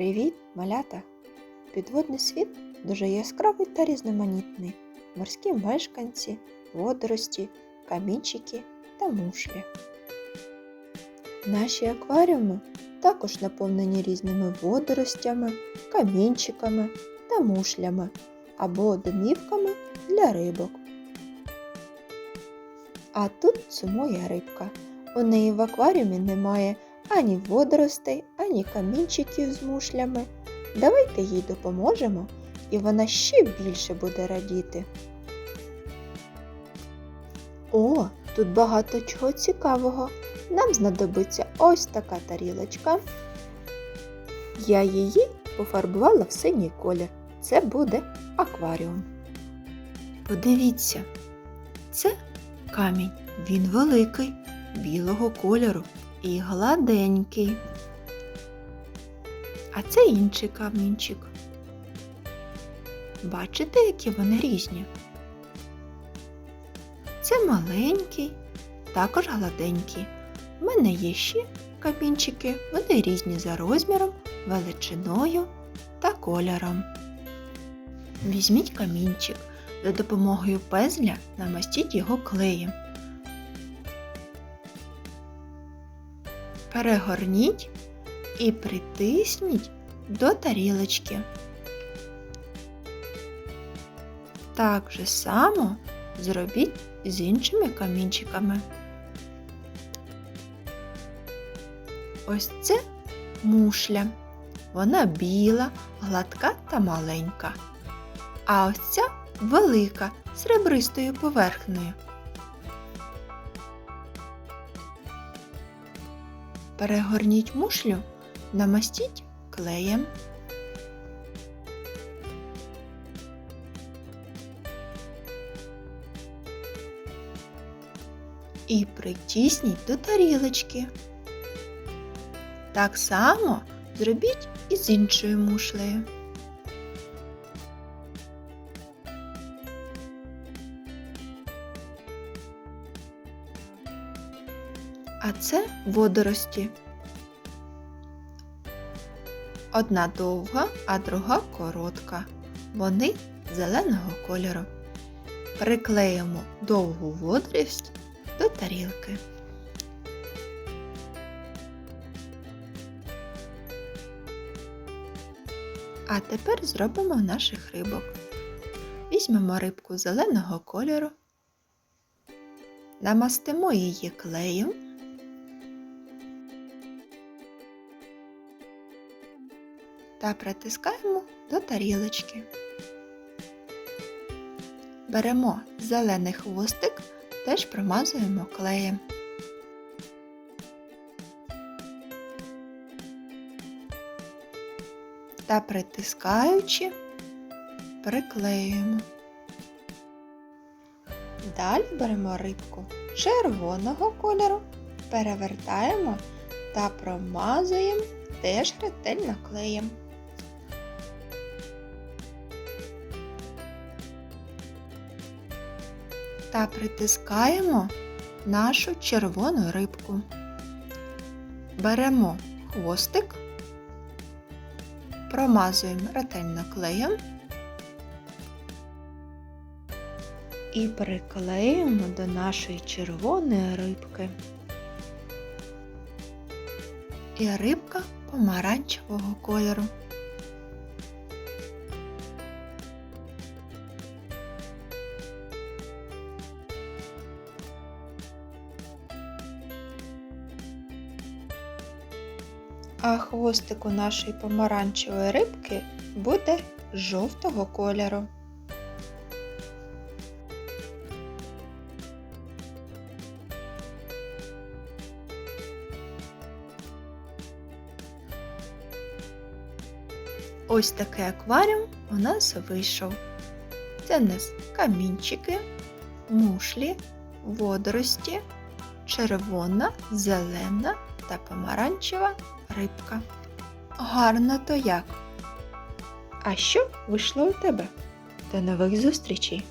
Привіт, малята! Підводний світ дуже яскравий та різноманітний. Морські мешканці, водорості, камінчики та мушлі. Наші акваріуми також наповнені різними водоростями, камінчиками та мушлями або домівками для рибок. А тут сумує рибка. У неї в акваріумі немає ані водоростей, ані камінчиків з мушлями. Давайте їй допоможемо, і вона ще більше буде радіти. О, тут багато чого цікавого. Нам знадобиться ось така тарілочка. Я її пофарбувала в синій колір. Це буде акваріум. Подивіться, це камінь. Він великий, білого кольору і гладенький. А це інший камінчик. Бачите, які вони різні? Це маленький, також гладенький. У мене є ще камінчики, вони різні за розміром, величиною та кольором. Візьміть камінчик, за допомогою пезля намастіть його клеєм. Перегорніть і притисніть до тарілочки. Так же само зробіть з іншими камінчиками. Ось це мушля. Вона біла, гладка та маленька. А ось ця велика з ребристою поверхнею. Перегорніть мушлю, намастіть клеєм. І притісніть до тарілочки. Так само зробіть і з іншою мушлею. А це водорості. Одна довга, а друга коротка. Вони зеленого кольору. Приклеїмо довгу водорість до тарілки. А тепер зробимо наших рибок. Візьмемо рибку зеленого кольору, намастимо її клеєм. Та притискаємо до тарілочки. Беремо зелений хвостик, теж промазуємо клеєм. Та притискаючи, приклеюємо. Далі беремо рибку червоного кольору, перевертаємо та промазуємо теж ретельно клеєм. Та притискаємо нашу червону рибку. Беремо хвостик, промазуємо ретельно клеєм і приклеюємо до нашої червоної рибки. І рибка помаранчевого кольору. А хвостик у нашої помаранчевої рибки буде жовтого кольору. Ось такий акваріум у нас вийшов. Це в нас камінчики, мушлі, водорості, червона, зелена та помаранчева рибка. Гарно то як. А що вийшло у тебе? До нових зустрічей!